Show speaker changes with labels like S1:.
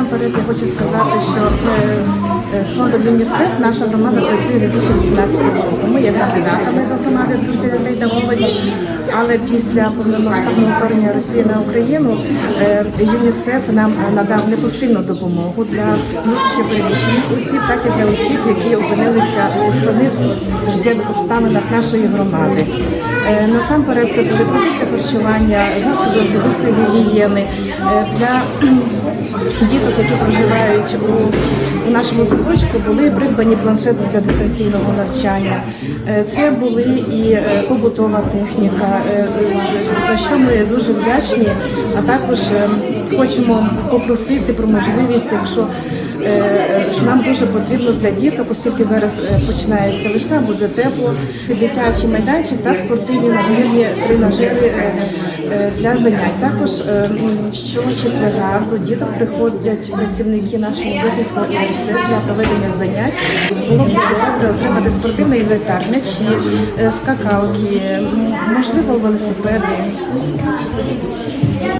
S1: насамперед я хочу сказати, що е, з фондом ЮНІСЕФ наша громада працює з 2017 року. Ми є кандидатами до громади дружби дітей даровані, але після повномасштабного вторгнення Росії на Україну е, ЮНІСЕФ нам е, надав непосильну допомогу для внутрішньо переміщених осіб, так і для осіб, які опинилися у складних життєвих обставинах нашої громади. Е, Насамперед це були продукти харчування, засоби особистої гігієни е, для діток, які проживають у, нашому садочку, були придбані планшети для дистанційного навчання. Е, Це були і е, побутова техніка, е, за що ми дуже вдячні. А також е, хочемо попросити про можливість, якщо е, що нам дуже потрібно для діток, оскільки зараз е, починається весна, буде тепло, дитячий майданчик та спортивні надвірні тренажери е, для занять. Також щочетверга до діток приходять працівники нашого Бисівського ІРЦ для проведення занять. Було б дуже добре отримати спортивний інвентар, м'ячі, е, скакалки, можливо, велосипеди.